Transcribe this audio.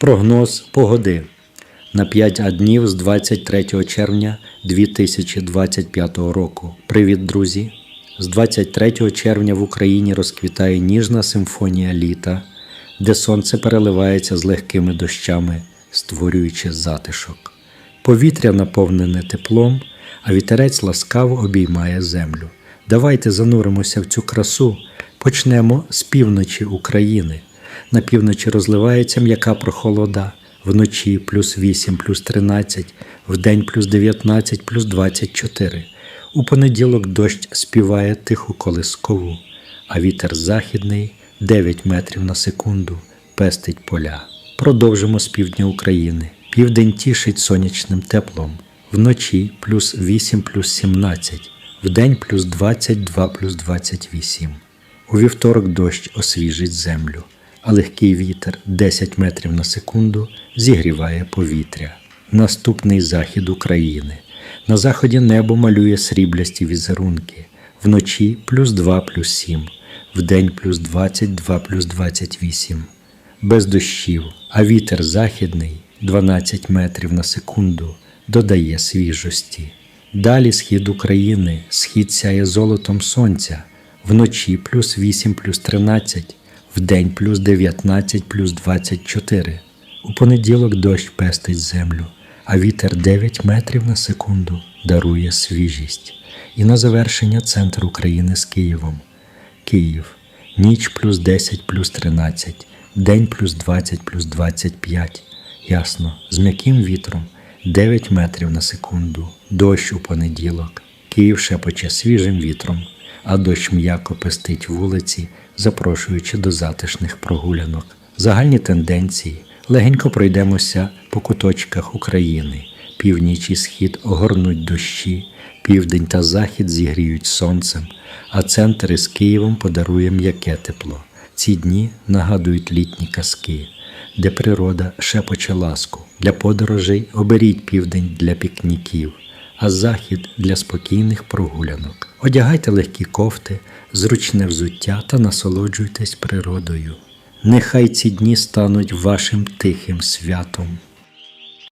Прогноз погоди на 5 днів з 23 червня 2025 року. Привіт, друзі! З 23 червня в Україні розквітає ніжна симфонія літа, де сонце переливається з легкими дощами, створюючи затишок. Повітря наповнене теплом, а вітерець ласкаво обіймає землю. Давайте зануримося в цю красу. Почнемо з півночі України. На півночі розливається м'яка прохолода, вночі плюс 8, плюс 13, вдень плюс 19, плюс 24. У понеділок дощ співає тиху колискову, а вітер західний 9 метрів на секунду пестить поля. Продовжимо з півдня України. Південь тішить сонячним теплом, вночі плюс 8, плюс 17, вдень плюс 22, плюс 28. У вівторок дощ освіжить землю, а легкий вітер 10 метрів на секунду зігріває повітря. Наступний захід України. На заході небо малює сріблясті візерунки, вночі плюс 2 плюс 7, вдень плюс 22 плюс 28. Без дощів, а вітер західний 12 метрів на секунду додає свіжості. Далі схід України, схід сяє золотом сонця, вночі плюс 8 плюс 13, вдень плюс 19 плюс 24. У понеділок дощ пестить землю, а вітер 9 метрів на секунду дарує свіжість. І на завершення центр України з Києвом. Київ. Ніч плюс 10 плюс 13, день плюс 20 плюс 25. Ясно, з м'яким вітром 9 метрів на секунду, дощ у понеділок. Київ шепоче свіжим вітром, а дощ м'яко пестить вулиці, запрошуючи до затишних прогулянок. Загальні тенденції легенько пройдемося по куточках України. Північ і схід огорнуть дощі, південь та захід зігріють сонцем, а центр із Києвом подарує м'яке тепло. Ці дні нагадують літні казки, де природа шепоче ласку. Для подорожей оберіть південь для пікніків, а захід для спокійних прогулянок. Одягайте легкі кофти, зручне взуття та насолоджуйтесь природою. Нехай ці дні стануть вашим тихим святом.